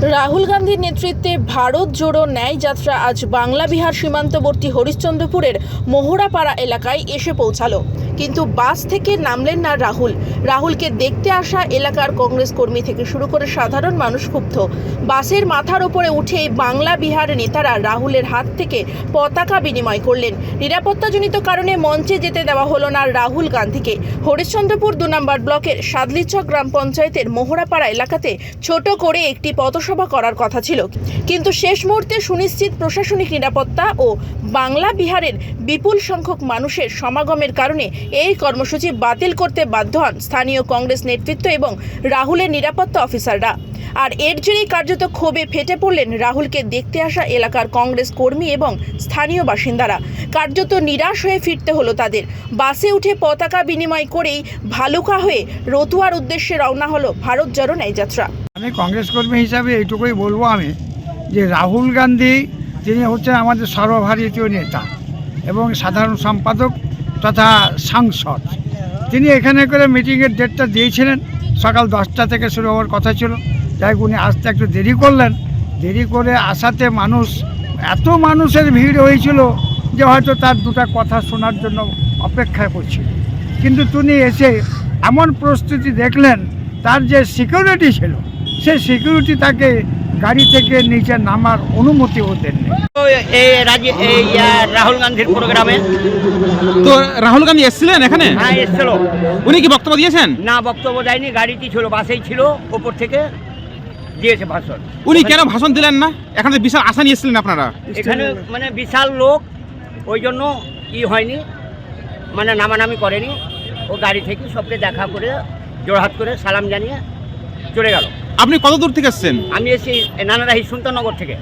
রাহুল গান্ধীর নেতৃত্বে ভারত জোড়ো ন্যায় যাত্রা আজ বাংলা বিহার সীমান্তবর্তী হরিশ্চন্দ্রপুরের মোহরাপাড়া এলাকায় এসে পৌঁছালো। কিন্তু বাস থেকে নামলেন না রাহুল। রাহুলকে দেখতে আসা এলাকার কংগ্রেস কর্মী থেকে শুরু করে সাধারণ মানুষ ক্ষুব্ধ। বাসের মাথার ওপরে উঠেই বাংলা বিহার নেতারা রাহুলের হাত থেকে পতাকা বিনিময় করলেন। নিরাপত্তাজনিত কারণে মঞ্চে যেতে দেওয়া হলো না রাহুল গান্ধীকে। হরিশ্চন্দ্রপুর দু নম্বর ব্লকের সাদলিচক গ্রাম পঞ্চায়েতের মোহরাপাড়া এলাকাতে ছোট করে একটি পথসভা করার কথা ছিল। কিন্তু শেষ মুহূর্তে সুনিশ্চিত প্রশাসনিক নিরাপত্তা ও বাংলা বিহারের বিপুল সংখ্যক মানুষের সমাগমের কারণে এই কর্মসূচি বাতিল করতে বাধ্য হন স্থানীয় কংগ্রেস নেতৃত্ব এবং রাহুলের নিরাপত্তা অফিসাররা। আর এর জেরেই কার্যত ক্ষোভে ফেটে পড়লেন রাহুলকে দেখতে আসা এলাকার কংগ্রেস কর্মী এবং স্থানীয় বাসিন্দারা। কার্যত নিরাশ হয়ে ফিরতে হলো তাদের। বাসে উঠে পতাকা বিনিময় করেই ভালুকা হয়ে রতুয়ার উদ্দেশ্যে রওনা হলো ভারত জড়ো ন্যায় যাত্রা আমি কংগ্রেস কর্মী হিসাবে এইটুকুই বলব আমি যে রাহুল গান্ধী, তিনি হচ্ছেন আমাদের সর্বভারতীয় নেতা এবং সাধারণ সম্পাদক তথা সাংসদ। তিনি এখানে করে মিটিংয়ের ডেটটা দিয়েছিলেন, সকাল দশটা থেকে শুরু হওয়ার কথা ছিল। যাই উনি আসতে একটু দেরি করলেন। দেরি করে আসাতে মানুষ, এত মানুষের ভিড় হয়েছিল যে হয়তো তার দুটা কথা শোনার জন্য অপেক্ষা করছিল। কিন্তু তিনি এসে এমন প্রস্তুতি দেখলেন, তার যে সিকিউরিটি ছিল সে সিকিউরিটি তাকে গাড়ি থেকে নিচে নামার অনুমতিও দেননি। রাহুল গান্ধীর প্রোগ্রামে? তো রাহুল গান্ধী এসেছিলেন এখানে? হ্যাঁ এসছিল। উনি কি বক্তব্য দিয়েছেন? না বক্তব্য দেয়নি গাড়িটি ছিল বাসেই ছিল ওপর থেকে দিয়েছে ভাষণ। উনি কেন ভাষণ দিলেন না? এখানে তো বিশাল আশা নিয়ে এসেছিলেন আপনারা। এখানে মানে বিশাল লোক ওই জন্য ই হয়নি মানে নামানামি করেনি। ও গাড়ি থেকে সবকে দেখা করে জোড়হাত করে সালাম জানিয়ে চলে গেল। আপনি কত দূর থেকে আসছেন? আমি এসেছি নানারাহি সুলতাননগর থেকে।